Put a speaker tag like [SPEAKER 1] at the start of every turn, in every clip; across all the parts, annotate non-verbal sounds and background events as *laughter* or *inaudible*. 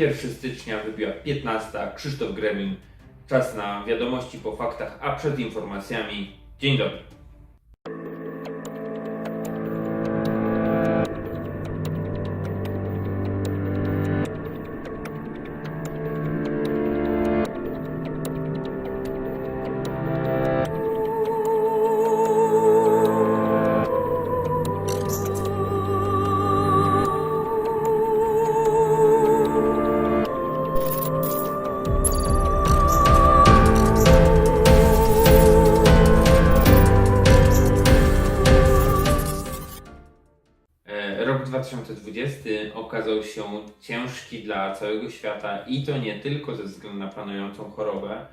[SPEAKER 1] 1 stycznia wybiła 15. Krzysztof Gremlin. Czas na wiadomości po faktach, a przed informacjami. Dzień dobry. Okazał się ciężki dla całego świata i to nie tylko ze względu na panującą chorobę.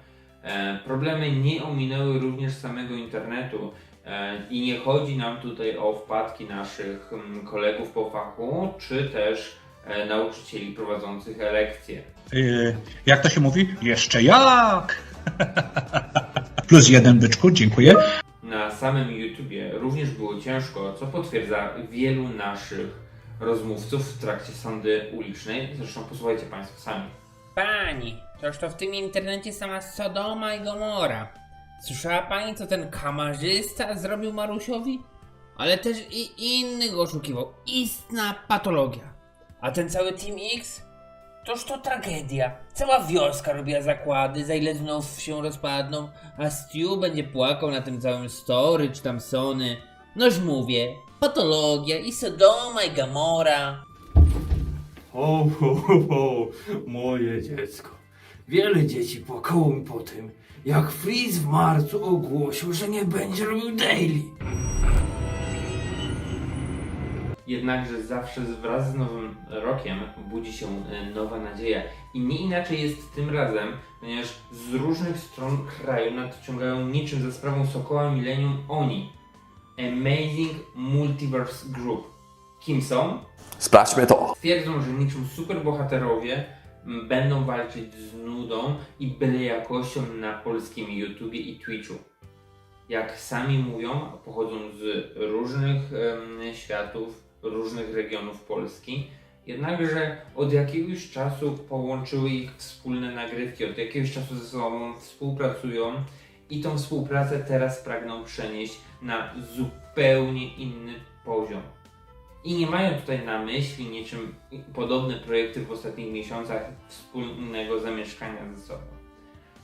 [SPEAKER 1] E, Problemy nie ominęły również samego internetu e, i nie chodzi nam tutaj o wpadki naszych mm, kolegów po fachu, czy też e, nauczycieli prowadzących lekcje.
[SPEAKER 2] Yy, jak to się mówi? Jeszcze jak! *laughs* Plus jeden byczku, dziękuję.
[SPEAKER 1] Na samym YouTubie również było ciężko, co potwierdza wielu naszych rozmówców w trakcie sądy ulicznej. Zresztą posłuchajcie Państwo sami.
[SPEAKER 3] Pani, toż to w tym internecie sama Sodoma i Gomora. Słyszała pani, co ten kamerzysta zrobił Marusiowi? Ale też i innych oszukiwał. Istna patologia. A ten cały Team X? Toż to tragedia. Cała wioska robiła zakłady, za ile znów się rozpadną, a Stu będzie płakał na tym całym story czy tam Sony. Noż mówię, patologia i Sodoma i Gomora.
[SPEAKER 4] O, ho, ho, ho, moje dziecko. Wiele dzieci płakało mi po tym, jak Freeze w marcu ogłosił, że nie będzie robił daily.
[SPEAKER 1] Jednakże zawsze wraz z nowym rokiem budzi się e, nowa nadzieja. I nie inaczej jest tym razem, ponieważ z różnych stron kraju nadciągają niczym za sprawą Sokoła Millennium oni. Amazing Multiverse Group. Kim są?
[SPEAKER 5] Sprawdźmy to.
[SPEAKER 1] Twierdzą, że niczym superbohaterowie będą walczyć z nudą i byle jakością na polskim YouTubie i Twitchu. Jak sami mówią, pochodzą z różnych światów, różnych regionów Polski. Jednakże od jakiegoś czasu połączyły ich wspólne nagrywki, od jakiegoś czasu ze sobą współpracują i tą współpracę teraz pragną przenieść na zupełnie inny poziom. I nie mają tutaj na myśli niczym podobne projekty w ostatnich miesiącach wspólnego zamieszkania ze sobą.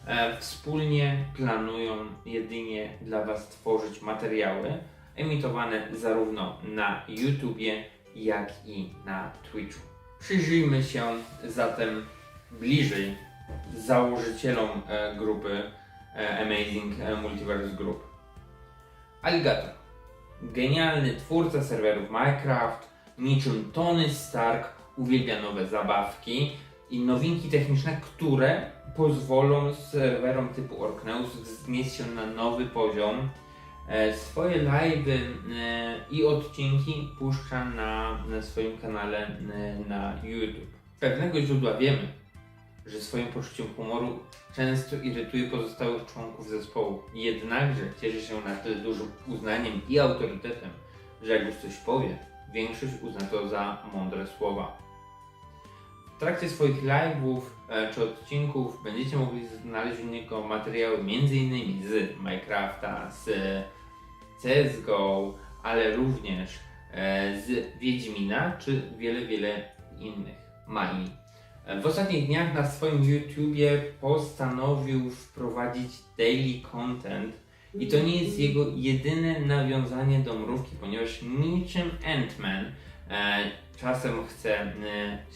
[SPEAKER 1] E, wspólnie planują jedynie dla Was tworzyć materiały emitowane zarówno na YouTubie, jak i na Twitchu. Przyjrzyjmy się zatem bliżej założycielom e, grupy Amazing e, Multiverse Group. Alligator Genialny twórca serwerów Minecraft, niczym Tony Stark uwielbia nowe zabawki i nowinki techniczne, które pozwolą serwerom typu Orkneus wznieść się na nowy poziom. E, Swoje live'y e, i odcinki puszcza na, na swoim kanale e, na YouTube. Z pewnego źródła wiemy, że swoim poczuciem humoru często irytuje pozostałych członków zespołu. Jednakże cieszy się na tyle dużym uznaniem i autorytetem, że jak już coś powie, większość uzna to za mądre słowa. W trakcie swoich live'ów e, czy odcinków będziecie mogli znaleźć u niego materiały m.in. z Minecrafta, z CSGO, ale również e, z Wiedźmina czy wiele, wiele innych maili. W ostatnich dniach na swoim YouTubie postanowił wprowadzić daily content i to nie jest jego jedyne nawiązanie do mrówki, ponieważ niczym Ant-Man e, czasem chce e,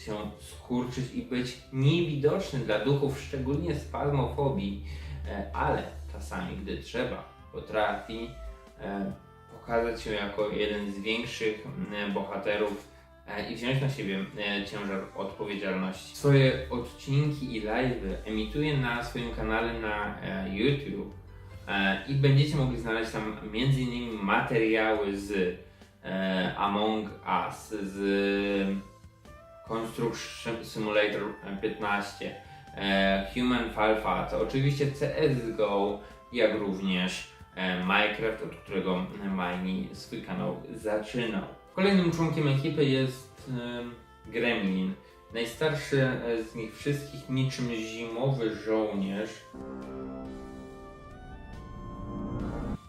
[SPEAKER 1] się skurczyć i być niewidoczny dla duchów, szczególnie z palmofobii, e, ale czasami, gdy trzeba, potrafi e, pokazać się jako jeden z większych m, bohaterów e, i wziąć na siebie e, ciężar odpowiedzialności. Swoje odcinki i live'y emituje na swoim kanale na e, YouTube e, i będziecie mogli znaleźć tam m.in. materiały z e, Among Us, z Construction Simulator 15, e, Human Fall Flat, oczywiście CSGO, jak również e, Minecraft, od którego Majni swój kanał zaczynał. Kolejnym członkiem ekipy jest Gremlin. Najstarszy e, z nich wszystkich, niczym zimowy żołnierz,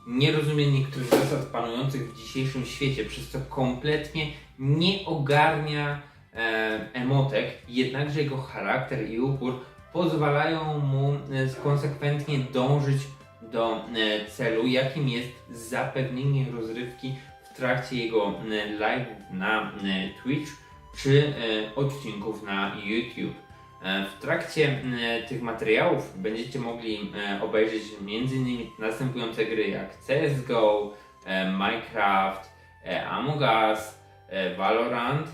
[SPEAKER 1] nie rozumie niektórych zasad panujących w dzisiejszym świecie, przez co kompletnie nie ogarnia e, emotek, jednakże jego charakter i upór pozwalają mu e, konsekwentnie dążyć do celu, jakim jest zapewnienie rozrywki trakcie jego e, live na e, Twitch czy e, odcinków na YouTube. E, W trakcie tych materiałów będziecie mogli obejrzeć m.in. następujące gry jak CSGO, e, Minecraft, e, Among Us, Valorant,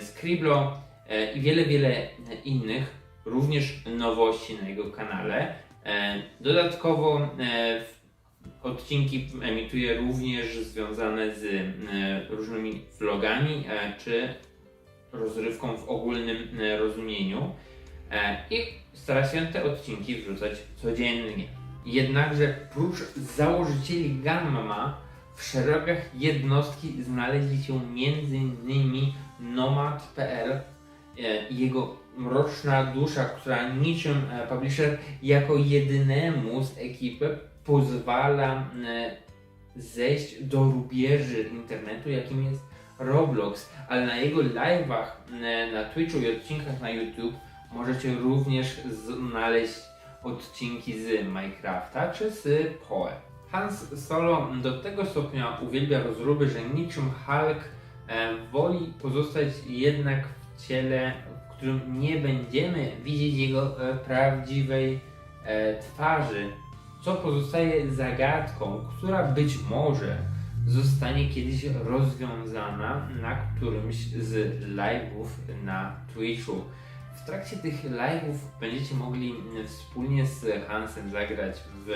[SPEAKER 1] Scribblo e, i wiele, wiele innych, również nowości na jego kanale. Dodatkowo w- odcinki emituje również związane z e, różnymi vlogami e, czy rozrywką w ogólnym e, rozumieniu i stara się te odcinki wrzucać codziennie. Jednakże prócz założycieli Gamma w szeregach jednostki znaleźli się m.in. Nomad.pl i jego mroczna dusza, która niczym publisher jako jedynemu z ekipy pozwala e, zejść do rubieży internetu, jakim jest Roblox, ale na jego live'ach e, na Twitchu i odcinkach na YouTube możecie również znaleźć odcinki z Minecrafta czy z Poe. Hans Solo do tego stopnia uwielbia rozruby, że niczym Hulk e, woli pozostać jednak w ciele, w którym nie będziemy widzieć jego prawdziwej twarzy, co pozostaje zagadką, która być może zostanie kiedyś rozwiązana na którymś z live'ów na Twitchu. W trakcie tych live'ów będziecie mogli wspólnie z Hansem zagrać w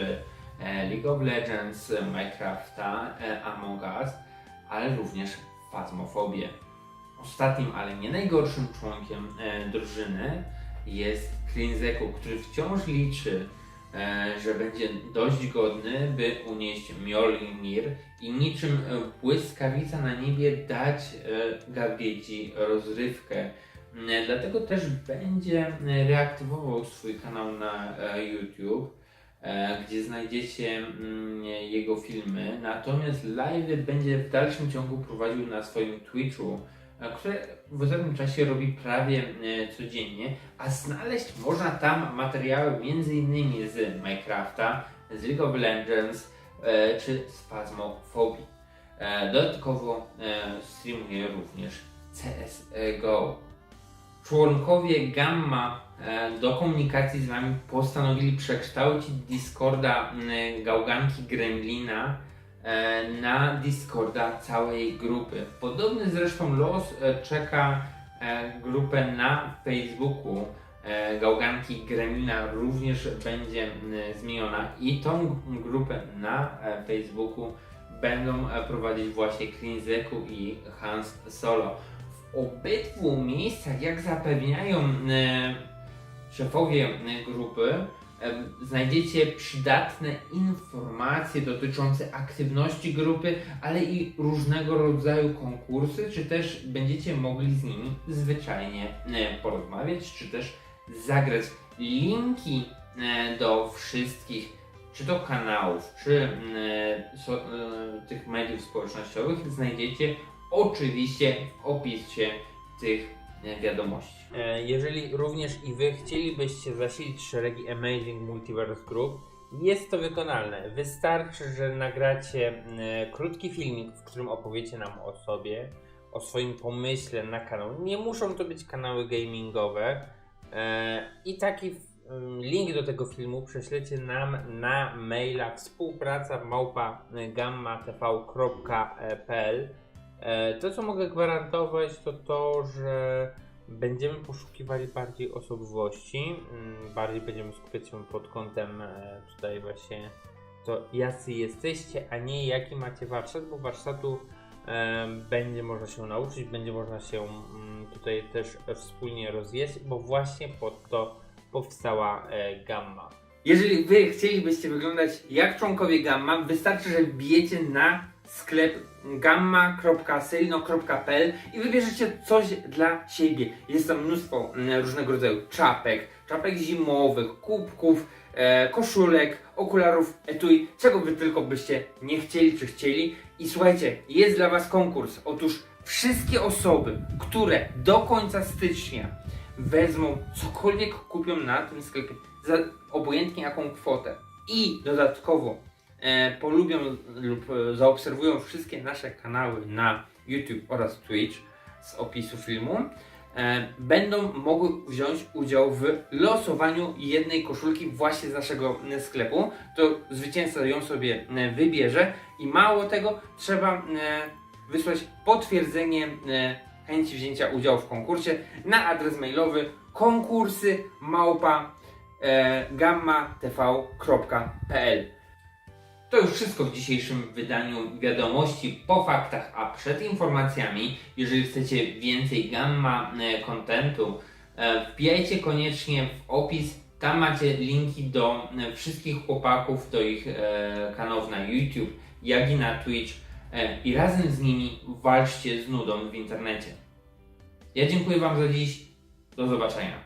[SPEAKER 1] e, League of Legends, Minecrafta, e, Among Us, ale również w Phasmofobię. Ostatnim, ale nie najgorszym członkiem e, drużyny jest Klinzeku, który wciąż liczy, że będzie dość godny, by unieść Mjolnir i niczym e, błyskawica na niebie dać e, Gabieci rozrywkę. E, Dlatego też będzie e, reaktywował swój kanał na e, YouTube, e, gdzie znajdziecie mm, jego filmy. Natomiast live będzie w dalszym ciągu prowadził na swoim Twitchu, e, które w ostatnim czasie robi prawie e, codziennie, a znaleźć można tam materiały m.in. z Minecrafta, z League of Legends e, czy z Phasmophobia. E, Dodatkowo streamuje również CSGO. Członkowie Gamma do komunikacji z nami postanowili przekształcić Discorda Gałganki Gremlina na Discorda całej grupy. Podobny zresztą los e, czeka e, grupę na Facebooku e, Gałganki Gremlina również będzie zmieniona i tą grupę na e, Facebooku będą e, prowadzić właśnie Klinzeku i Hans Solo. W obydwu miejscach, jak zapewniają e, szefowie e, grupy, e, znajdziecie przydatne informacje dotyczące aktywności grupy, ale i różnego rodzaju konkursy, czy też będziecie mogli z nimi zwyczajnie porozmawiać, czy też zagrać. Linki do wszystkich, czy to kanałów, czy so, e, tych mediów społecznościowych znajdziecie oczywiście w opisie tych wiadomości. E, Jeżeli również i Wy chcielibyście zasilić szeregi Amazing Multiverse Group, jest to wykonalne. Wystarczy, że nagracie e, krótki filmik, w którym opowiecie nam o sobie, o swoim pomyśle na kanał. Nie muszą to być kanały gamingowe. E, I taki link do tego filmu prześlecie nam na maila współpraca małpa gammatv.pl E, To, co mogę gwarantować, to to, że będziemy poszukiwali bardziej osobowości, mm, bardziej będziemy skupiać się pod kątem e, tutaj właśnie to jacy jesteście, a nie jaki macie warsztat, bo warsztatu e, będzie można się nauczyć, będzie można się mm, tutaj też wspólnie rozwijać, bo właśnie pod to powstała e, Gamma. Jeżeli Wy chcielibyście wyglądać jak członkowie Gamma, wystarczy, że wbijecie na sklep gamma.selino.pl i wybierzecie coś dla siebie. Jest tam mnóstwo mm, różnego rodzaju czapek, czapek zimowych, kubków, e, koszulek, okularów, etui, czego wy tylko byście nie chcieli czy chcieli. I słuchajcie, jest dla was konkurs. Otóż wszystkie osoby, które do końca stycznia wezmą cokolwiek kupią na tym sklepie, za obojętnie jaką kwotę i dodatkowo polubią lub e, zaobserwują wszystkie nasze kanały na YouTube oraz Twitch z opisu filmu, e, będą mogły wziąć udział w losowaniu jednej koszulki właśnie z naszego e, sklepu. To zwycięzca ją sobie e, wybierze i mało tego, trzeba e, wysłać potwierdzenie e, chęci wzięcia udziału w konkursie na adres mailowy konkursy małpa e, gammatv.pl To już wszystko w dzisiejszym wydaniu wiadomości po faktach, a przed informacjami. Jeżeli chcecie więcej gamma e, kontentu, e, wbijajcie koniecznie w opis. Tam macie linki do e, wszystkich chłopaków, do ich kanałów na YouTube, jak i na Twitch i razem z nimi walczcie z nudą w internecie. Ja dziękuję Wam za dziś. Do zobaczenia.